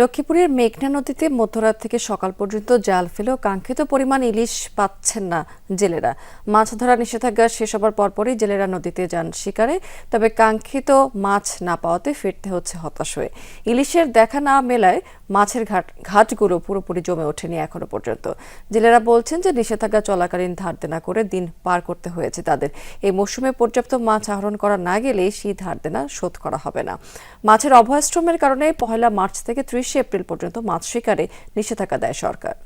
লক্ষ্মীপুরের মেঘনা নদীতে মধ্যরাত থেকে সকাল পর্যন্ত জাল ফেলেও কাঙ্ক্ষিত পরিমাণ ইলিশ পাচ্ছেন না জেলেরা। মাছ ধরা নিষেধাজ্ঞা শেষ হবার পরপরই জেলেরা নদীতে যান শিকারে, তবে কাঙ্ক্ষিত মাছ না পাওয়াতে ফিরতে হচ্ছে হতাশ হয়ে। ইলিশের দেখা না মেলায় মাছের ঘাট ঘাটগুলো পুরোপুরি জমে ওঠেনি এখনও পর্যন্ত। জেলেরা বলছেন যে নিষেধাজ্ঞা চলাকালীন ধার দেনা করে দিন পার করতে হয়েছে তাদের। এই মৌসুমে পর্যাপ্ত মাছ আহরণ করা না গেলে সেই ধার দেনা শোধ করা হবে না। মাছের অভয়াশ্রমের কারণে পহেলা মার্চ থেকে ত্রিশে এপ্রিল পর্যন্ত মাছ শিকারে নিষেধাজ্ঞা দেয় সরকার।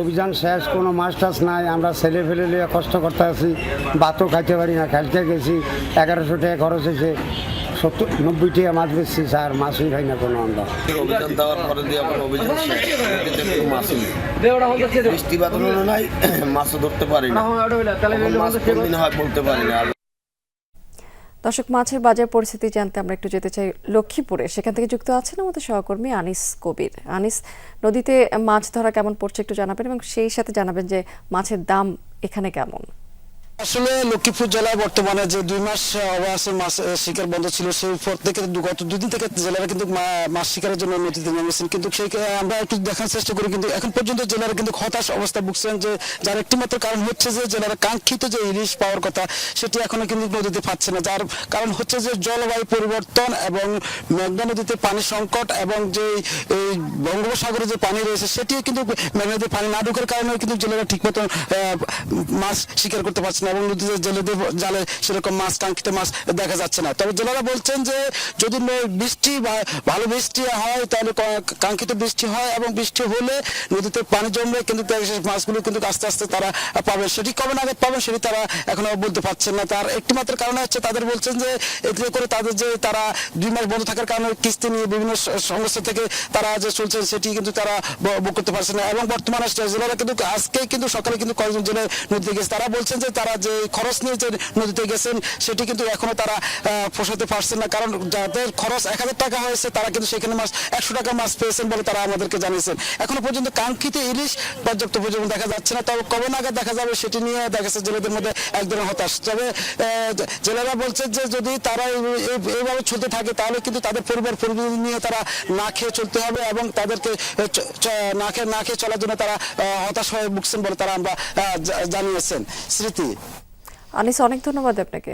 অভিযান শেষ কোনো মাছ টাছ নাই আমরা ছেলে ফেলে লিয়ে কষ্ট করতে আছি ভাতও খাইতে পারি না খেলতে গেছি এগারোশো টাকা খরচ হয়েছে সত্তর নব্বই টাকা মাছ বেচছি স্যার মাছই খাই না কোনো আমরা। অভিযান দেওয়ার পরে দিয়ে অভিযান বৃষ্টি বাদলও নাই মাছও ধরতে পারি না। মাছ হয় বলতে পারি না। দর্শক, মাছের বাজার পরিস্থিতি জানতে আমরা একটু যেতে চাই লক্ষ্মীপুরে। সেখান থেকে যুক্ত আছেন আমাদের সহকর্মী আনিস কবির। আনিস, নদীতে মাছ ধরা কেমন পড়ছে একটু জানাবেন এবং সেই সাথে জানাবেন যে মাছের দাম এখানে কেমন। আসলে লক্ষ্মীপুর জেলায় বর্তমানে যে দুই মাস অবকাশে মাছ শিকার বন্ধ ছিল, সেই পর থেকে গত দুদিন থেকে জেলারা কিন্তু মাছ শিকারের জন্য নদীতে নেমেছেন কিন্তু সেই আমরা একটু দেখার চেষ্টা করি, কিন্তু এখন পর্যন্ত জেলারা কিন্তু হতাশ অবস্থা ভুগছেন যে, যার একটি মাত্র কারণ হচ্ছে যে, জেলারা কাঙ্ক্ষিত যে ইলিশ পাওয়ার কথা, সেটি এখনও কিন্তু নদীতে পাচ্ছে না। যার কারণ হচ্ছে যে, জলবায়ু পরিবর্তন এবং মেঘনা নদীতে পানি সংকট এবং যে, এই বঙ্গোপসাগরে যে পানি রয়েছে, সেটিও কিন্তু মেঘনা নদীতে পানি না ঢোকার কারণে কিন্তু জেলেরা ঠিক মতো মাছ শিকার করতে পারছে না। নদীতে জেলেদের জালে সেরকম মাছ, কাঙ্ক্ষিত মাছ দেখা যাচ্ছে না। তবে জেলেরা বলছেন যে, যদি ন- বৃষ্টি বা ভালো বৃষ্টি হয়, তাহলে কাঙ্ক্ষিত বৃষ্টি হয়, এবং বৃষ্টি হলে নদীতে পানি জমবে, কিন্তু সেই মাছগুলো কিন্তু আস্তে আস্তে তারা পাবে। সেটি কবে নাগাদ পাবে সেটি তারা এখনও বলতে পারছেন না। তার একটি মাত্র কারণ হচ্ছে, তাদের বলছেন যে, এতে করে তাদের যে তারা দুই মাস বন্ধ থাকার কারণে কিস্তি নিয়ে বিভিন্ন স- সমস্যা থেকে তারা যে চলছে, সেটি কিন্তু তারা বুক করতে পারছে না। এবং বর্তমানে জেলারা কিন্তু আজকে কিন্তু সকালে কিন্তু কয়েকজন জেলে নদীতে গেছে। তারা বলছেন যে, তারা যে খরচ নিয়ে যে নদীতে গেছেন, সেটি কিন্তু এখনও তারা পোষাতে পারছেন না। কারণ যাদের খরচ এক হাজার টাকা হয়েছে, তারা কিন্তু সেখানে মাছ, একশো টাকা মাছ পেয়েছেন বলে তারা আমাদেরকে জানিয়েছেন। এখনও পর্যন্ত কাঙ্ক্ষিত ইলিশ পর্যাপ্ত পর্যন্ত দেখা যাচ্ছে না, তবে কবে নাগাদ দেখা যাবে সেটি নিয়ে দেখা যাচ্ছে জেলেদের মধ্যে এক ধরনের হতাশ। তবে জেলেরা বলছে যে যদি তারা এই- এই- এইভাবে চলতে থাকে, তাহলে কিন্তু তাদের পরিবার পরিবার নিয়ে তারা না খেয়ে চলতে হবে এবং তাদেরকে না খেয়ে না খেয়ে চলার জন্য তারা হতাশ হয়ে ভুগছেন বলে তারা আমরা জানিয়েছেন। স্মৃতি আনিস অনেক ধন্যবাদ আপনাকে।